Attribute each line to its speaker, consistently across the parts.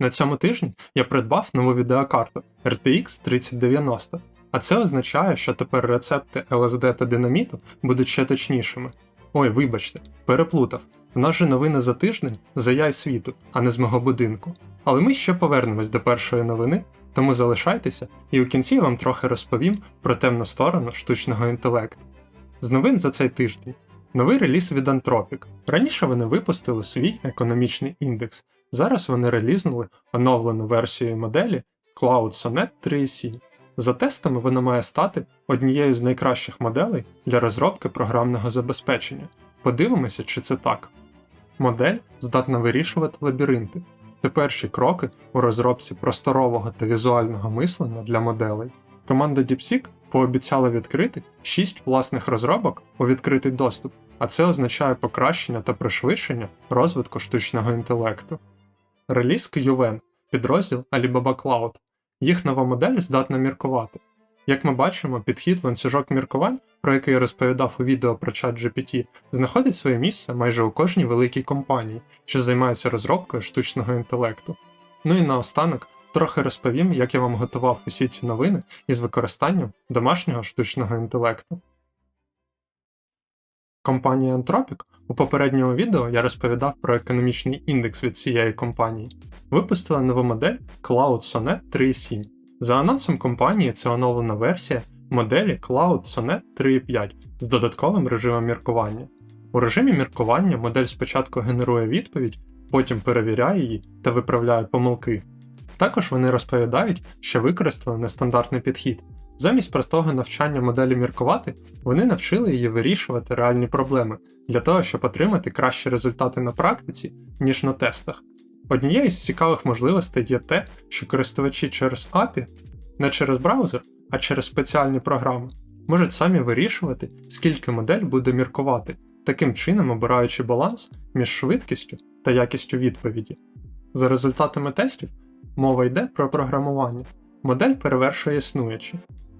Speaker 1: На цьому тижні я придбав нову відеокарту RTX 3090, а це означає, що тепер рецепти LSD та динаміту будуть ще точнішими. Ой, вибачте, переплутав. У нас же новини за тиждень за яй світу, а не з мого будинку. Але ми ще повернемось до першої новини, тому залишайтеся, і у кінці я вам трохи розповім про темну сторону штучного інтелекту. З новин за цей тиждень. Новий реліз від Anthropic. Раніше вони випустили свій економічний індекс. Зараз вони релізнули оновлену версію моделі Cloud Sonnet 3.7. За тестами вона має стати однією з найкращих моделей для розробки програмного забезпечення. Подивимося, чи це так. Модель здатна вирішувати лабіринти. Це перші кроки у розробці просторового та візуального мислення для моделей. Команда DeepSeek пообіцяла відкрити 6 власних розробок у відкритий доступ, а це означає покращення та пришвидшення розвитку штучного інтелекту. Реліз QVN – підрозділ Alibaba Cloud. Їх нова модель здатна міркувати. Як ми бачимо, підхід ланцюжок міркувань, про який я розповідав у відео про ChatGPT, знаходить своє місце майже у кожній великій компанії, що займається розробкою штучного інтелекту. Ну і наостанок трохи розповім, як я вам готував усі ці новини із використанням домашнього штучного інтелекту. Компанія Anthropic у попередньому відео я розповідав про економічний індекс від цієї компанії. Випустила нову модель Cloud Sonnet 3.7. За анонсом компанії це оновлена версія моделі Cloud Sonnet 3.5 з додатковим режимом міркування. У режимі міркування модель спочатку генерує відповідь, потім перевіряє її та виправляє помилки. Також вони розповідають, що використали нестандартний підхід. Замість простого навчання моделі міркувати, вони навчили її вирішувати реальні проблеми для того, щоб отримати кращі результати на практиці, ніж на тестах. Однією з цікавих можливостей є те, що користувачі через API, не через браузер, а через спеціальні програми, можуть самі вирішувати, скільки модель буде міркувати, таким чином обираючи баланс між швидкістю та якістю відповіді. За результатами тестів, мова йде про програмування. Модель перевершує існуючі,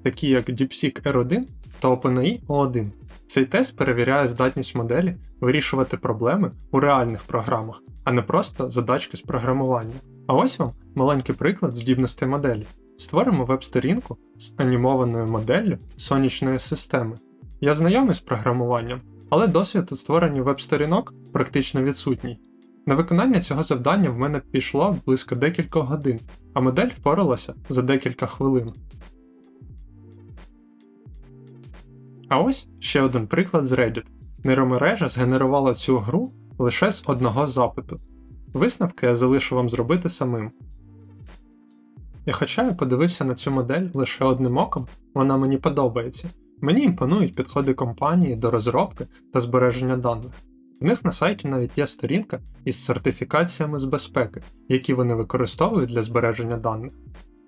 Speaker 1: такі як DeepSeek R1 та OpenAI O1. Цей тест перевіряє здатність моделі вирішувати проблеми у реальних програмах, а не просто задачки з програмування. А ось вам маленький приклад здібностей моделі. Створимо веб-сторінку з анімованою моделлю сонячної системи. Я знайомий з програмуванням, але досвід у створенні веб-сторінок практично відсутній. На виконання цього завдання в мене пішло близько декілька годин, а модель впоралася за декілька хвилин. А ось ще один приклад з Reddit. Нейромережа згенерувала цю гру лише з одного запиту. Висновки я залишу вам зробити самим. І хоча я подивився на цю модель лише одним оком, вона мені подобається. Мені імпонують підходи компанії до розробки та збереження даних. В них на сайті навіть є сторінка із сертифікаціями з безпеки, які вони використовують для збереження даних.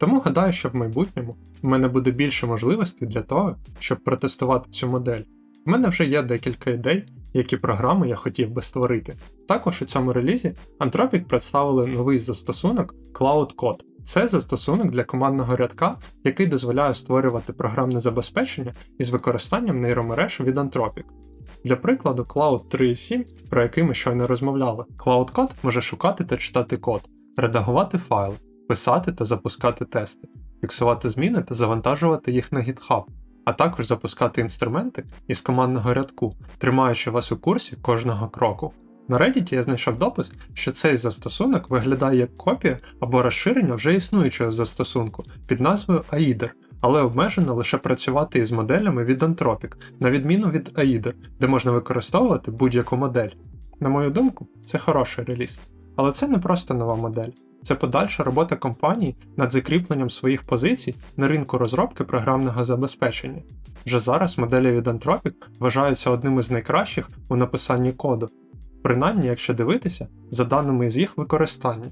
Speaker 1: Тому гадаю, що в майбутньому в мене буде більше можливостей для того, щоб протестувати цю модель. У мене вже є декілька ідей, які програми я хотів би створити. Також у цьому релізі Anthropic представили новий застосунок Cloud Code. Це застосунок для командного рядка, який дозволяє створювати програмне забезпечення із використанням нейромереж від Anthropic. Для прикладу, Cloud 3.7, про який ми щойно розмовляли, Cloud Code може шукати та читати код, редагувати файли, писати та запускати тести, фіксувати зміни та завантажувати їх на GitHub, а також запускати інструменти із командного рядку, тримаючи вас у курсі кожного кроку. На Reddit я знайшов допис, що цей застосунок виглядає як копія або розширення вже існуючого застосунку під назвою Aider, але обмежено лише працювати із моделями від Anthropic, на відміну від Aider, де можна використовувати будь-яку модель. На мою думку, це хороший реліз. Але це не просто нова модель, це подальша робота компанії над закріпленням своїх позицій на ринку розробки програмного забезпечення. Вже зараз моделі від Anthropic вважаються одним із найкращих у написанні коду, принаймні якщо дивитися за даними з їх використання.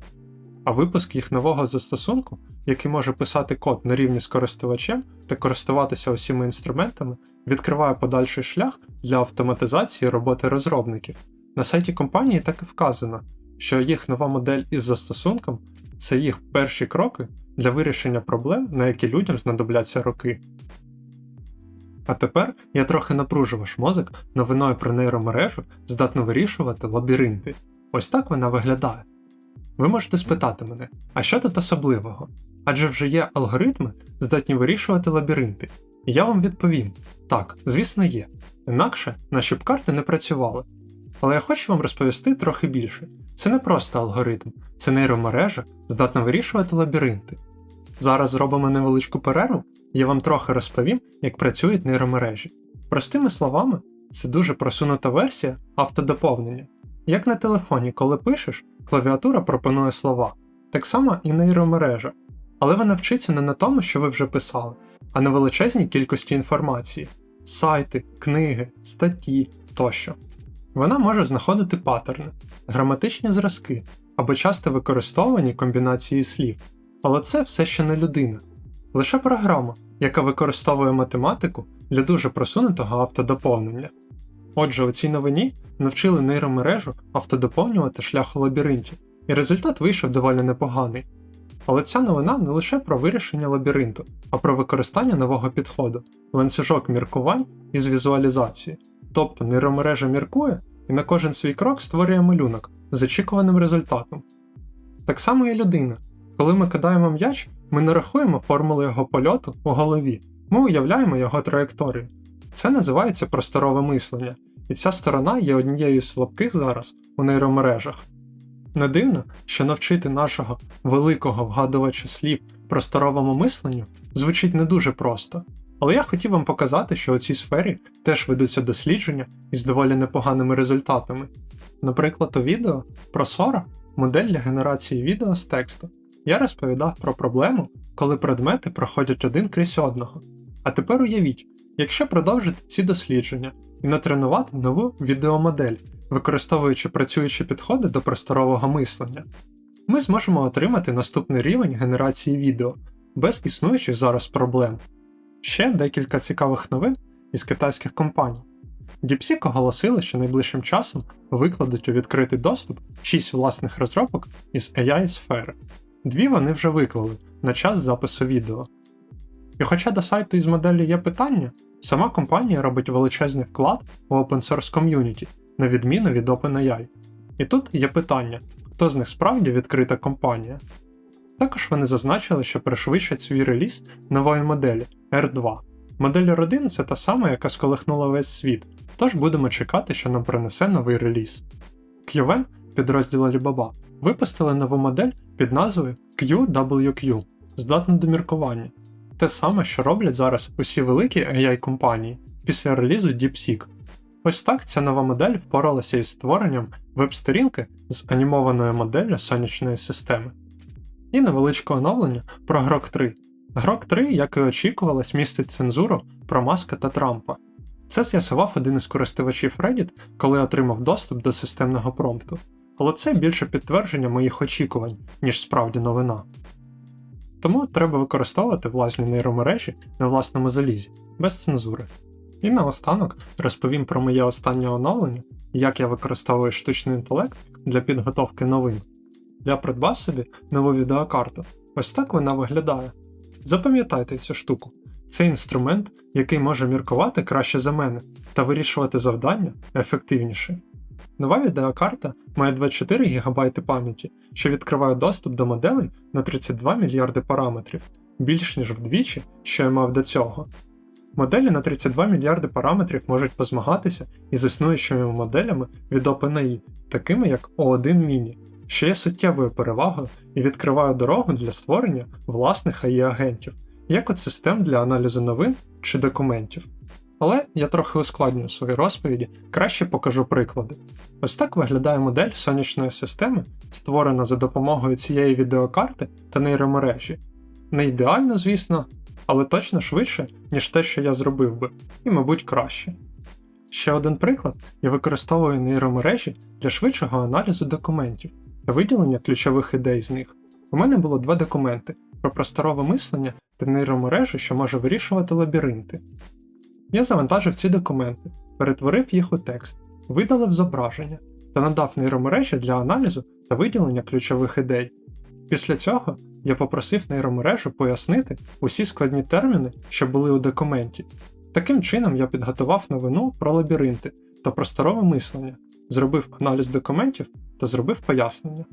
Speaker 1: А випуск їх нового застосунку, який може писати код на рівні з користувачем та користуватися усіма інструментами, відкриває подальший шлях для автоматизації роботи розробників. На сайті компанії так і вказано, що їх нова модель із застосунком це їх перші кроки для вирішення проблем, на які людям знадобляться роки. А тепер я трохи напружу ваш мозок новиною про нейромережу, здатну вирішувати лабіринти. Ось так вона виглядає. Ви можете спитати мене, а що тут особливого? Адже вже є алгоритми, здатні вирішувати лабіринти. І я вам відповім: так, звісно, є. Інакше наші б карти не працювали. Але я хочу вам розповісти трохи більше. Це не просто алгоритм, це нейромережа, здатна вирішувати лабіринти. Зараз зробимо невеличку перерву, я вам трохи розповім, як працюють нейромережі. Простими словами, це дуже просунута версія автодоповнення. Як на телефоні, коли пишеш, клавіатура пропонує слова, так само і нейромережа. Але вона вчиться не на тому, що ви вже писали, а на величезній кількості інформації сайти, книги, статті тощо. Вона може знаходити паттерни, граматичні зразки або часто використовані комбінації слів. Але це все ще не людина, лише програма, яка використовує математику для дуже просунутого автодоповнення. Отже, у цій новині навчили нейромережу автодоповнювати шлях у лабіринті, і результат вийшов доволі непоганий. Але ця новина не лише про вирішення лабіринту, а про використання нового підходу, ланцюжок міркувань із візуалізації. Тобто нейромережа міркує і на кожен свій крок створює малюнок з очікуваним результатом. Так само і людина. Коли ми кидаємо м'яч, ми не рахуємо формули його польоту у голові, ми уявляємо його траєкторію. Це називається просторове мислення, і ця сторона є однією з слабких зараз у нейромережах. Не дивно, що навчити нашого великого вгадувача слів просторовому мисленню звучить не дуже просто, але я хотів вам показати, що у цій сфері теж ведуться дослідження із доволі непоганими результатами. Наприклад, у відео про Sora, модель для генерації відео з тексту, я розповідав про проблему, коли предмети проходять один крізь одного. А тепер уявіть, якщо продовжити ці дослідження і натренувати нову відеомодель, використовуючи працюючі підходи до просторового мислення, ми зможемо отримати наступний рівень генерації відео без існуючих зараз проблем. Ще декілька цікавих новин із китайських компаній. DeepSeek оголосили, що найближчим часом викладуть у відкритий доступ 6 власних розробок із AI сфери. Дві вони вже виклали на час запису відео. І хоча до сайту із моделі є питання, сама компанія робить величезний вклад у open source ком'юніті, на відміну від OpenAI. І тут є питання, хто з них справді відкрита компанія. Також вони зазначили, що пришвидшать свій реліз нової моделі R2. Модель R1 це та сама, яка сколихнула весь світ, тож будемо чекати, що нам принесе новий реліз. QM, підрозділ Alibaba, випустили нову модель під назвою QWQ, здатну до міркування. Те саме, що роблять зараз усі великі AI-компанії після релізу DeepSeek. Ось так ця нова модель впоралася із створенням веб-сторінки з анімованою моделлю сонячної системи. І невеличке оновлення про Grok 3. Grok 3, як і очікувалось, містить цензуру про Маска та Трампа. Це з'ясував один із користувачів Reddit, коли отримав доступ до системного промпту. Але це більше підтвердження моїх очікувань, ніж справді новина. Тому треба використовувати власні нейромережі на власному залізі, без цензури. І наостанок розповім про моє останнє оновлення як я використовую штучний інтелект для підготовки новин. Я придбав собі нову відеокарту. Ось так вона виглядає. Запам'ятайте цю штуку. Це інструмент, який може міркувати краще за мене та вирішувати завдання ефективніше. Нова відеокарта має 24 ГБ пам'яті, що відкриває доступ до моделей на 32 мільярди параметрів, більш ніж вдвічі, що я мав до цього. Моделі на 32 мільярди параметрів можуть позмагатися із існуючими моделями від OpenAI, такими як O1 Mini, що є суттєвою перевагою і відкриває дорогу для створення власних AI-агентів, як от систем для аналізу новин чи документів. Але я трохи ускладнюю свої розповіді, краще покажу приклади. Ось так виглядає модель сонячної системи, створена за допомогою цієї відеокарти та нейромережі. Не ідеально, звісно, але точно швидше, ніж те, що я зробив би, і, мабуть, краще. Ще один приклад я використовую нейромережі для швидшого аналізу документів та виділення ключових ідей з них. У мене було два документи про просторове мислення та нейромережі, що може вирішувати лабіринти. Я завантажив ці документи, перетворив їх у текст, видалив зображення та надав нейромережі для аналізу та виділення ключових ідей. Після цього я попросив нейромережу пояснити усі складні терміни, що були у документі. Таким чином я підготував новину про лабіринти та просторове мислення, зробив аналіз документів та зробив пояснення.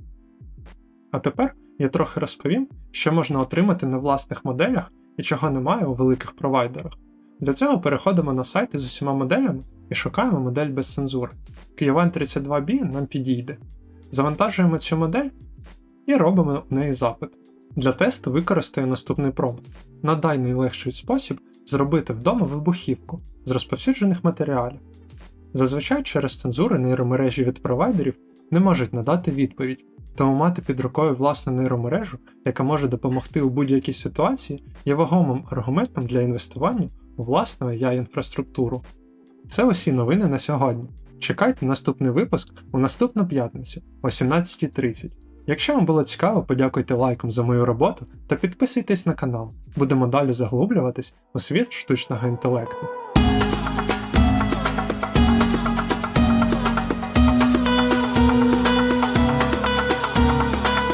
Speaker 1: А тепер я трохи розповім, що можна отримати на власних моделях і чого немає у великих провайдерах. Для цього переходимо на сайти з усіма моделями і шукаємо модель без цензури. Kiovan 32B нам підійде. Завантажуємо цю модель і робимо у неї запит. Для тесту використаю наступний промпт. Надай найлегший спосіб зробити вдома вибухівку з розповсюджених матеріалів. Зазвичай через цензури нейромережі від провайдерів не можуть надати відповідь, тому мати під рукою власну нейромережу, яка може допомогти у будь-якій ситуації, є вагомим аргументом для інвестування у власну ai інфраструктуру. Це усі новини на сьогодні. Чекайте наступний випуск у наступну п'ятницю о 17.30. Якщо вам було цікаво, подякуйте лайком за мою роботу та підписуйтесь на канал. Будемо далі заглублюватись у світ штучного інтелекту.